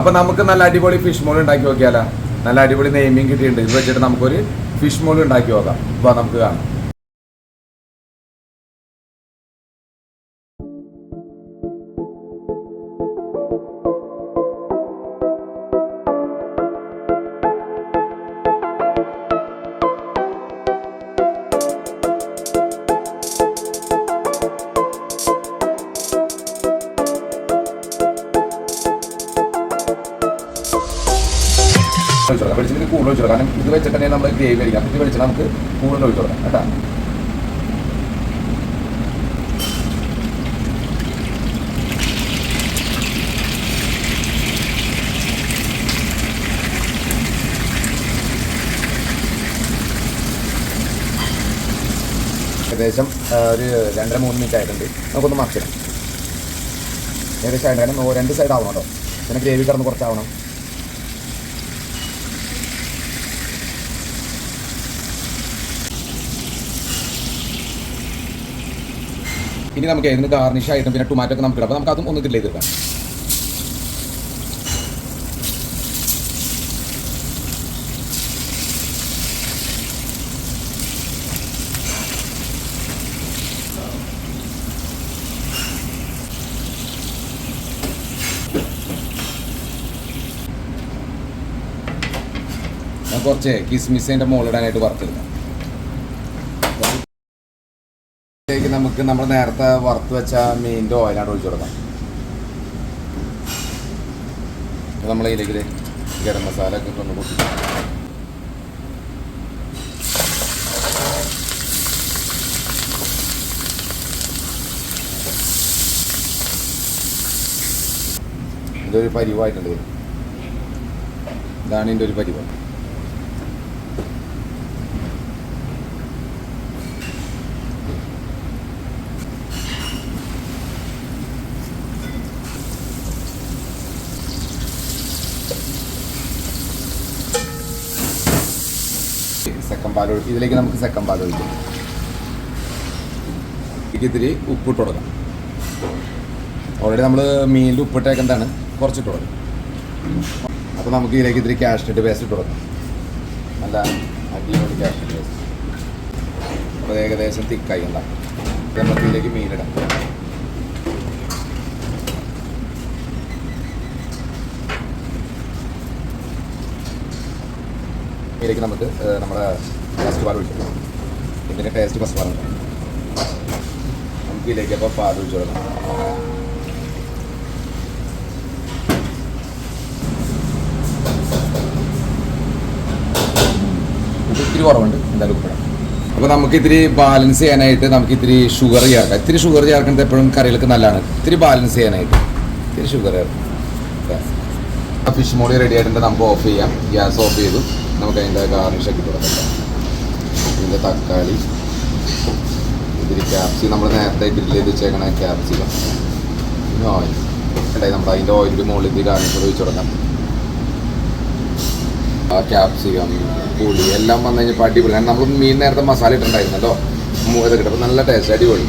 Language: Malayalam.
അപ്പൊ നമുക്ക് നല്ല അടിപൊളി ഫിഷ് മോൾ ഉണ്ടാക്കി നോക്കിയാലോ? നല്ല അടിപൊളി നെയ്മീൻ കിട്ടിയിട്ടുണ്ട്. ഇത് വെച്ചിട്ട് നമുക്കൊരു ഫിഷ് മോൾ ഉണ്ടാക്കി നോക്കാം. അപ്പൊ നമുക്ക് കാണാം. ഒഴിച്ചോളാം വെളിച്ചെണ്ണ കൂടുതൽ ഒഴിച്ചോളാം കാരണം ഇത് വെച്ചിട്ട് തന്നെ നമ്മൾ ഗ്രേവി അടിക്കാം. ഇത് വെളിച്ചെണ്ണ നമുക്ക് കൂടുതൽ ഒഴിച്ചു കൊടുക്കാം. കേട്ടോ? ഏകദേശം ഒരു രണ്ടര മൂന്ന് മിനിറ്റ് ആയിട്ടുണ്ട്. നമുക്കൊന്ന് മാക്സിടാം ഏകദേശം ആയിട്ട് കാരണം ഓ- രണ്ട് സൈഡ് ആവണം കേട്ടോ പിന്നെ ഗ്രേവി കിടന്ന് കുറച്ചാവണം. ഇനി നമുക്ക് ഇതിന് ഗാർണിഷ് ആയിട്ടും പിന്നെ ടൊമാറ്റോ ഒക്കെ നമുക്ക് ഇടാം. അപ്പോൾ നമുക്ക് അതും ഒന്ന് ഗ്രില്ല് ചെയ്തെടുക്കാം ഞാൻ കുറച്ച് കിസ്മിസിന്റെ മുകളിടാനായിട്ട് വറുത്തെടുക്കാം ഇതിലേക്ക് നമുക്ക് നമ്മൾ നേരത്തെ വറുത്ത് വെച്ച മീനിന്റെ ഓയിലാണ് ഒഴിച്ചു കൊടുക്കാം. നമ്മൾ ഇതിലേക്ക് ഗരം മസാല ഒക്കെ ഇട്ടൊന്ന് കൂട്ടി. ഇതൊരു പരിവായിട്ടുണ്ട്. ഇത്. ഇതാണ് ഇതിന്റെ ഒരു സെക്കൻഡ് പാൽ ഒഴിക്കും ഇതിലേക്ക് നമുക്ക് സെക്കൻഡ് പാൽ ഒഴിക്കാം. ഇതിരി ഉപ്പിട്ട് കൊടുക്കാം. ഓൾറെഡി നമ്മൾ മീനിൽ ഉപ്പിട്ടേക്കെന്താണ് കുറച്ചിട്ട് കൊടുക്കാം. അപ്പോൾ നമുക്ക് ഇതിലേക്ക് ഇത്തിരി ഇട്ട് പേസ്റ്റ് ഇട്ട് കൊടുക്കാം. നല്ല അടിപൊളി കാഷ്നട്ട് പേസ്റ്റ് അപ്പോൾ ഏകദേശം തിക്കായി ഉണ്ടാകും നമുക്ക് ഇതിലേക്ക് മീനിടാം ഇതിലേക്ക് നമുക്ക് നമ്മുടെ ഫസ്റ്റ് പാൽ ഒഴിക്കാം ഇതിന്റെ ടേസ്റ്റ് ഫസ്റ്റ് പാലുണ്ട് നമുക്ക് ഇതിലേക്ക് അപ്പോൾ പാൽ ഒഴിച്ചു കൊടുക്കാം ഇത്തിരി കുറവുണ്ട് എന്തായാലും ഉപ്പിടാം അപ്പോൾ നമുക്ക് ഇത്തിരി ബാലൻസ് ചെയ്യാനായിട്ട് നമുക്ക് ഇത്തിരി ഷുഗർ ചേർക്കാം. ഇത്തിരി ഷുഗർ ചേർക്കുന്നത് എപ്പോഴും കറികൾക്ക് നല്ലതാണ്. ഇത്തിരി ബാലൻസ് ചെയ്യാനായിട്ട്. ഇത്തിരി ഷുഗർ ചേർക്കാം. ഫിഷ് മോളി റെഡി ആയിട്ടുണ്ട് നമുക്ക് ഓഫ് ചെയ്യാം. ഗ്യാസ് ഓഫ് ചെയ്തു. നമുക്ക് അതിന്റെ ഗാർണിഷൊക്കെ തുടങ്ങാം ഇതിന്റെ തക്കാളി ഇതിൽ ക്യാപ്സി നമ്മൾ നേരത്തെ ഗ്രില്ല് ചെയ്ത് വെച്ചേക്കണ ക്യാപ്സിക്കം പിന്നെ ഓയിൽ ഉണ്ടായി നമ്മൾ അതിന്റെ ഓയിലിന്റെ മുകളിൽ ഇത് ഗാർണിഷ് ഒഴിച്ചു കൊടുക്കാം. ആ ക്യാപ്സിക്കം പുളി എല്ലാം വന്നു കഴിഞ്ഞപ്പോൾ അടിപൊളി. നമ്മൾ മീൻ നേരത്തെ മസാല ഇട്ടുണ്ടായിരുന്നല്ലോ ഇതൊക്കെ ഇട്ടപ്പോൾ നല്ല ടേസ്റ്റ് അടിപൊളി.